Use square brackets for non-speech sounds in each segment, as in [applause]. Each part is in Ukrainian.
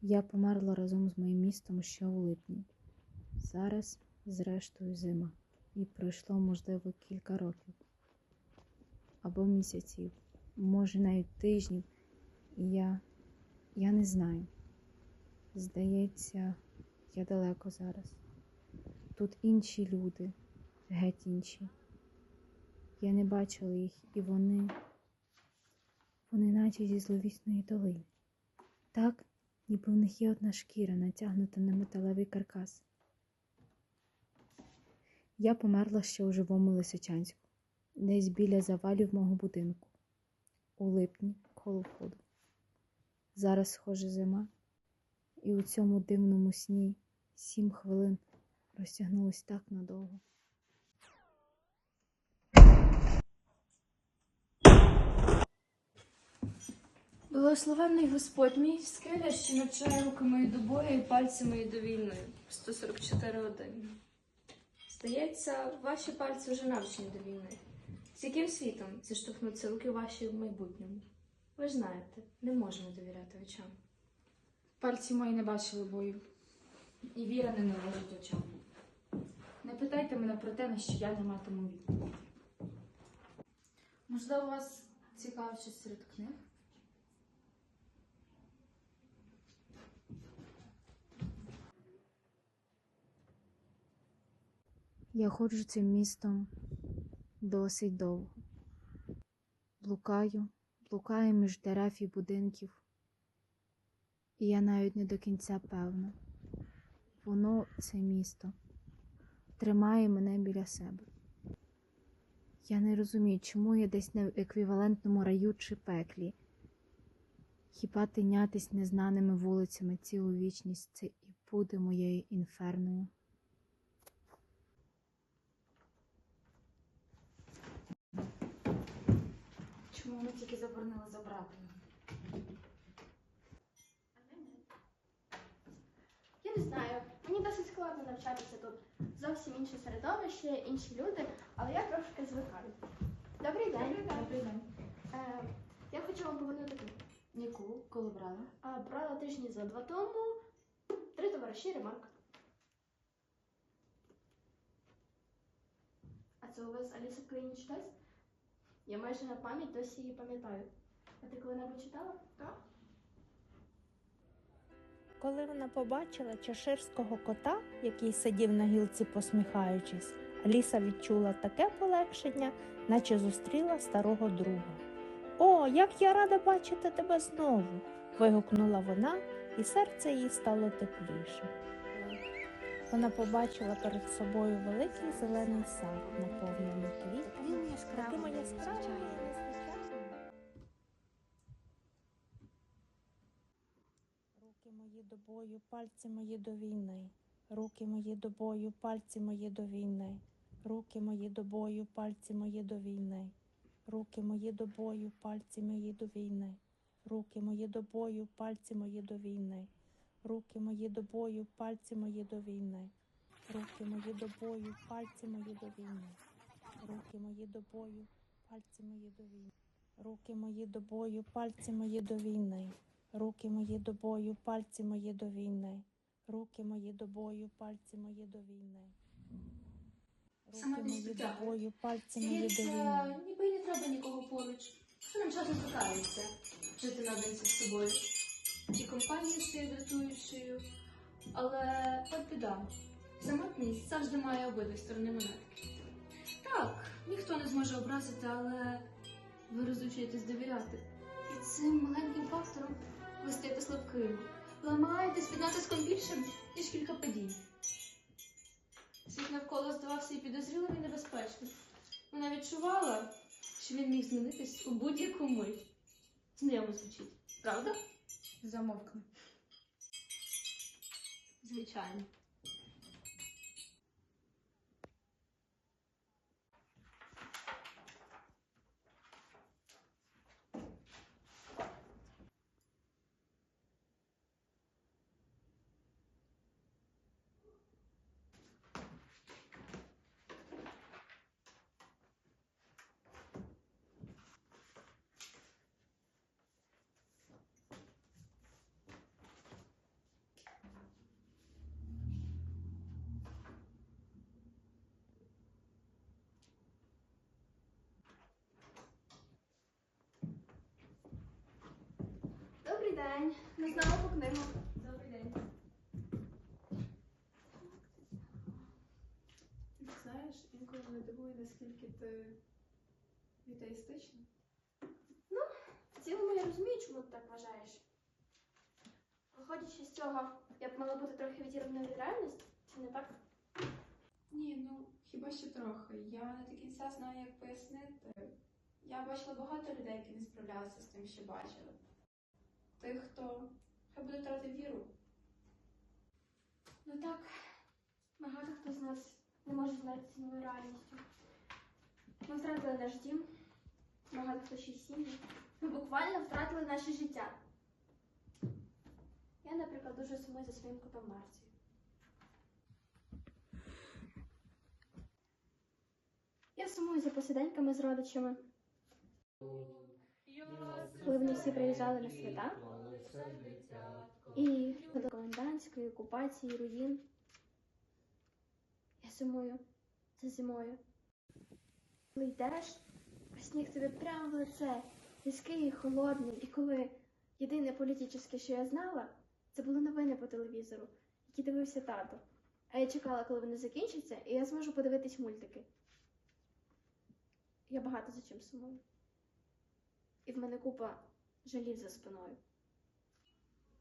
Я померла разом з моїм містом ще у липні. Зараз, зрештою, зима. І пройшло, можливо, кілька років або місяців, може навіть тижнів. І я, я не знаю. Здається, я далеко зараз. Тут інші люди, геть інші. Я не бачила їх, і вони, вони наче зі зловісної долини. Так, ніби в них є одна шкіра, натягнута на металевий каркас. Я померла ще у живому Лисичанську, десь біля завалів мого будинку, у липні коло входу. Зараз схоже зима, і у цьому дивному сні сім хвилин розтягнулось так надовго. Благословенний Господь мій скеля, що навчає руки мої до бою і пальці мої до війни. 144 години. Здається, ваші пальці вже навчені до війни. З яким світом зіштовхнуться руки ваші в майбутньому? Ви ж знаєте, не можна довіряти очам. Пальці мої не бачили бою, і віра не належить очам. Не питайте мене про те, на що я не матиму відповіді. Можливо, вас цікавить щось серед книг? Я ходжу цим містом досить довго. Блукаю, блукаю між дерев і будинків. І я навіть не до кінця певна. Воно, це місто, тримає мене біля себе. Я не розумію, чому я десь не в еквівалентному раю чи пеклі. Хіба тинятись незнаними вулицями цілу вічність це і буде моєю інферною. Ми тільки заборонили забрати? Я не знаю, мені досить складно навчатися тут. Зовсім інше середовище, інші люди, але я трошки звикаю. Добрий день. Добрий день. Е, я хочу вам повернути книгу. Яку? Коли брала? А, брала тижні за два тому. Три товариші ремарк. А це у вас Аліса в країні чудес? Я майже на пам'ять досі її пам'ятаю. А ти коли-небудь читала? Так. Коли вона побачила чеширського кота, який сидів на гілці посміхаючись, Аліса відчула таке полегшення, наче зустріла старого друга. О, як я рада бачити тебе знову. вигукнула вона, і серце їй стало теплішим. Вона побачила перед собою великий зелений сад, наповнений квітами, такими яскравими. Руки мої до бою, пальці мої до війни. Руки мої до бою, пальці мої до війни. Руки мої до бою, пальці мої до війни. Руки мої до бою, пальці мої до війни. Руки мої до бою, пальці мої до війни. Руки мої до бою, пальці мої до війни. Руки мої до бою, пальці мої до війни. Руки мої до бою, пальці мої до війни. Руки мої до бою, пальці мої до війни. Руки мої до бою, пальці мої до війни. Руки мої до бою, пальці мої до війни. Сама Руки десь мої до бою, пальці мої до Здається, війни. ніби й не треба нікого поруч. Що нам часом звикається жити наодинці з собою. І компанія стає дратуючою. Але от біда. Самотність завжди має обидві сторони монетки. Так, ніхто не зможе образити, але ви розучуєтесь довіряти. І цим маленьким фактором ви стаєте слабким. Ламаєтесь під натиском більшим, ніж кілька подій. Світ навколо здавався і підозрілим і небезпечним. Вона відчувала, що він міг змінитись у будь-яку мить. Знайомо звучить, правда? замовкне. Звичайно. День. Ми знову по книгу. Добрий день. Знаєш, інколи мене дивує, наскільки ти вітаїстична. В цілому я розумію, чому ти так вважаєш. Виходячи з цього, я б мала бути трохи відірвана від реальності, чи не так? Ні, ну хіба що трохи. Я не до кінця знаю, як пояснити. Я бачила багато людей, які не справлялися з тим, що бачили. Тих, хто хай буде втратив віру. Ну так, багато хто з нас не може змиритися з новою реальністю. Ми втратили наш дім, багато хто ще сім'ї. Ми буквально втратили наше життя. Я, наприклад, дуже сумую за своїм котом Марцією. Я сумую за посиденьками з родичами. Коли вони всі приїжджали на свята. І до комендантської окупації руїн. Я сумую за зимою. Коли йдеш, а сніг тобі прямо в лице, різкий і холодний. І коли єдине політичне, що я знала, це були новини по телевізору, які дивився тато. А я чекала, коли вони закінчаться, і я зможу подивитись мультики. Я багато за чим сумую. І в мене купа жалів за спиною.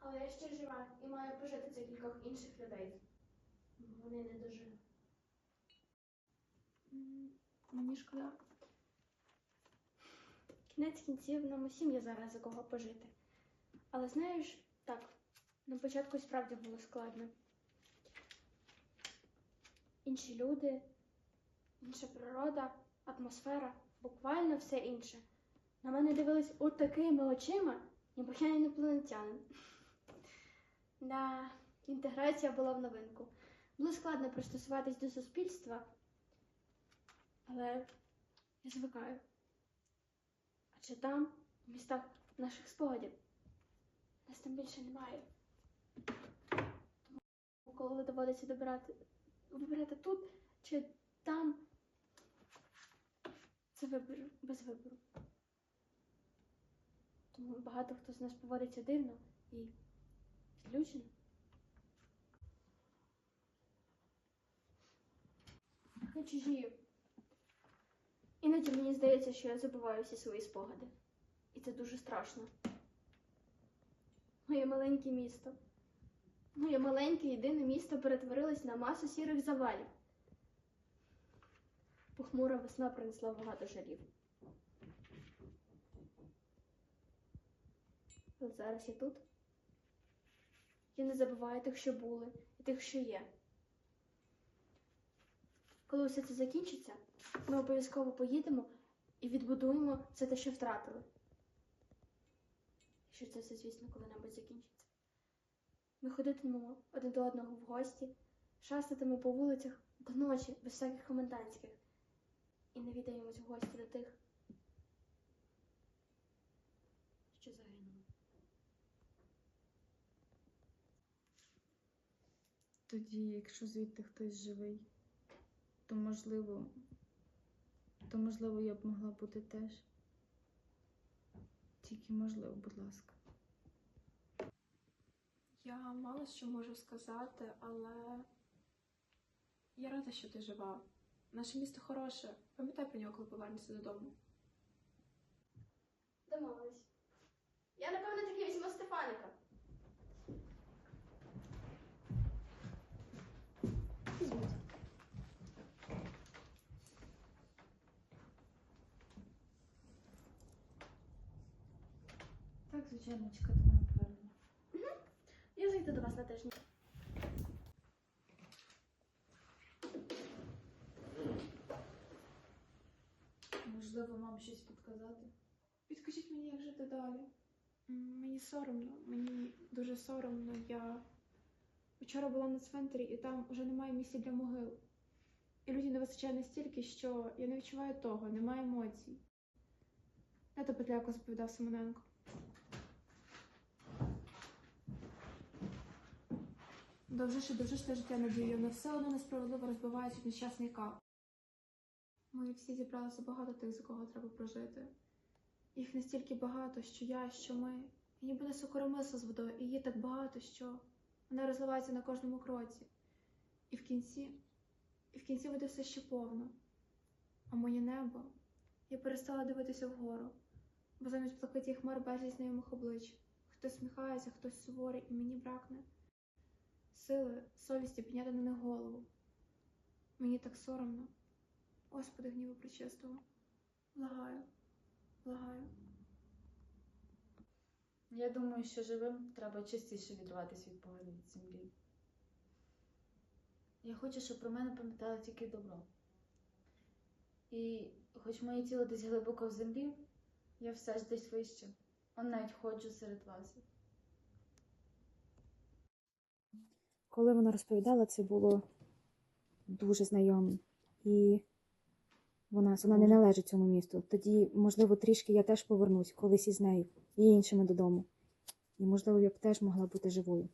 Але я ще жива і маю пожити за кількох інших людей. Вони не дожили. Мені шкода. Кінець кінців нам усім є зараз за кого пожити. Але знаєш, так, на початку справді було складно. Інші люди, інша природа, атмосфера, буквально все інше. На мене дивились от такими очима, ніби я інопланетянин. Да, інтеграція була в новинку. Було складно пристосуватись до суспільства, але я звикаю. Адже там, в містах наших спогадів, нас там більше немає. Тому коли доводиться добирати, вибирати тут чи там, це вибір без вибору. Тому багато хто з нас поводиться дивно і відлючено. На чужі. Іноді мені здається, що я забуваю всі свої спогади. І це дуже страшно. Моє маленьке місто. Моє маленьке єдине місто перетворилось на масу сірих завалів. Похмура весна принесла багато жалів. Але зараз я тут. Я не забуваю тих, що були, і тих, що є. Коли все це закінчиться, ми обов'язково поїдемо і відбудуємо це те, що втратили. Що це все, звісно, коли-небудь закінчиться. Ми ходитимемо один до одного в гості, шастатимемо по вулицях до ночі, без всяких комендантських, і навідаємось в гості до тих, що загинули. Тоді, якщо звідти хтось живий, то можливо, то можливо я б могла бути теж. Тільки можливо, будь ласка. Я мало що можу сказати, але я рада, що ти жива. Наше місто хороше. Пам'ятай про нього, коли повернешся додому. Домовились. Я, напевно, таки візьму Стефаника. Візьміть. Так, звичайно, чекати мене повернення. Я зайду до вас на тиждень. Можливо, вам щось підказати? Підкажіть мені, як жити далі. Мені соромно, мені дуже соромно. Я вчора була на цвинтарі, і там вже немає місця для могил. І людей не вистачає настільки, що я не відчуваю того, немає емоцій. Тато Петляко розповідав Симоненко. Довжиш і довжиш те життя надію, але все одно несправедливо розбивають нещасний кап. Ми всі зібралися багато тих, за кого треба прожити. Їх настільки багато, що я, що ми І ніби не сокоромисла з водою, і її так багато, що вона розливається на кожному кроці. І в кінці, і в кінці води все ще повно. А моє небо, я перестала дивитися вгору, бо замість блакитних хмар безліч знайомих облич. Хтось сміхається, хтось суворий, і мені бракне сили, совісті підняти на них голову. Мені так соромно. Господи, гніву причистого. Благаю, благаю. Я думаю, що живим треба частіше відриватися від поганих землі. Я хочу, щоб про мене пам'ятали тільки добро. І хоч моє тіло десь глибоко в землі, я все ж десь вище. Он навіть ходжу серед вас. Коли вона розповідала, це було дуже знайомо. І вона, вона не належить цьому місту. Тоді, можливо, трішки я теж повернусь колись із нею і іншими додому. І, можливо, я б теж могла бути живою.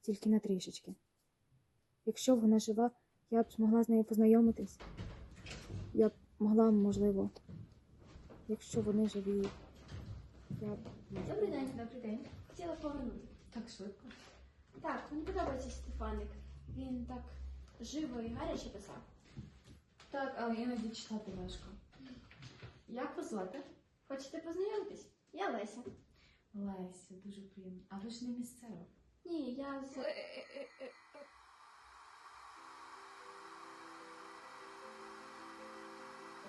Тільки на трішечки. Якщо вона жива, я б змогла з нею познайомитись. Я б могла, можливо, якщо вони живі, я б. Добрий день, добрий день. Хотіла повернути. Так швидко. Так, мені подобається Стефаник. Він так живо і гаряче писав. Так, але іноді читати важко. Як вас звати? Хочете познайомитись? Я Леся. Леся, дуже приємно. А ви ж не місцева. Ні, я з.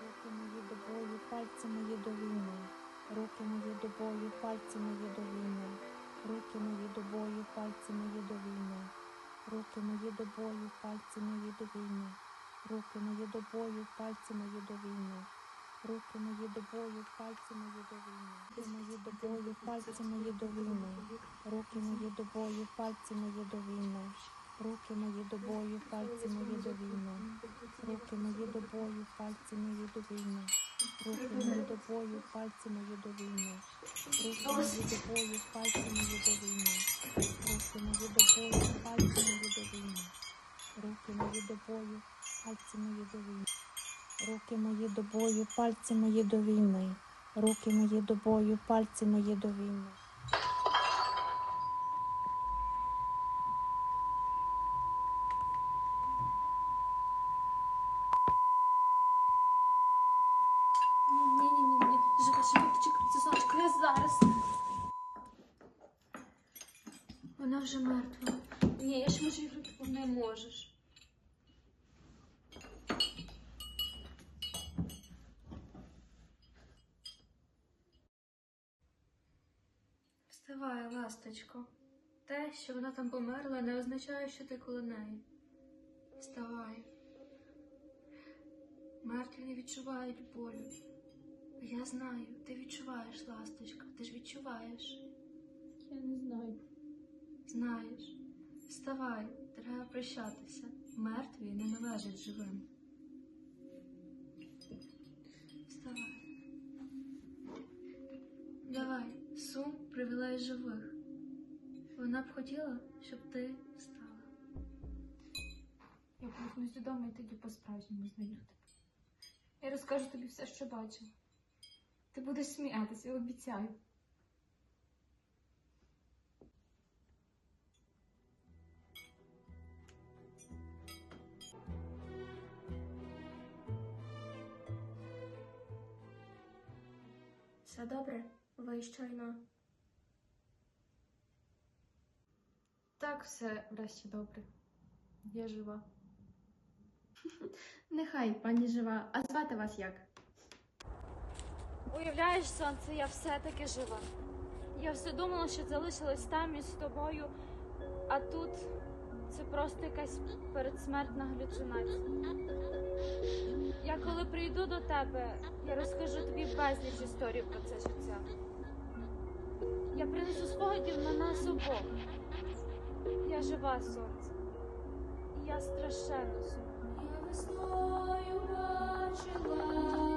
Руки мої до бою, пальці мої до війни. Руки мої до бою, пальці мої до війни. Руки мої до бою, пальці мої до війни. Руки мої до бою, пальці мої до війни. Руки мої до бою, пальці мої до війни. Руки мої до бою, пальці мої до війни. Руки мої до бою, пальці мої до війни. Руки мої до бою, пальці мої до війни. Руки мої до бою, пальці мої до війни. Руки мої до бою, пальці мої до війни. Руки мої до бою, пальці мої до війни. Руки мої до бою, пальці мої до війни. Руки мої до бою, пальці мої до війни. Руки мої до бою, пальці мої до війни. Руки мої до бою, пальці мої до війни. Руки мої до бою, пальці мої до війни. Ні, ні, ні, ні, ні. Жива, жива, чекай, це сонечко, я зараз. Вона вже мертва. Ні, я ж можу іграти, бо не можеш. Вставай, ласточко. Те, що вона там померла, не означає, що ти коло неї. Вставай. Мертві не відчувають болю. Я знаю, ти відчуваєш, ласточка, ти ж відчуваєш. Я не знаю. Знаєш. Вставай, треба прощатися. Мертві не належать живим. Вставай. Давай, сум привілей живих. Вона б хотіла, щоб ти встала. Я повернусь додому і тоді по-справжньому знайду тебе. Я розкажу тобі все, що бачила. Ти будеш сміятися, обіцяю. Все добре? Ви щойно. Так, все врешті добре. Я жива. [laughs] Нехай, пані жива. А звати вас як? Уявляєш, сонце, я все-таки жива. Я все думала, що залишилась там із тобою, а тут це просто якась передсмертна галюцинація. Я коли прийду до тебе, я розкажу тобі безліч історій про це життя. Я принесу спогадів на нас обох. Я жива сонце. І я страшенно сумую. Я весною бачила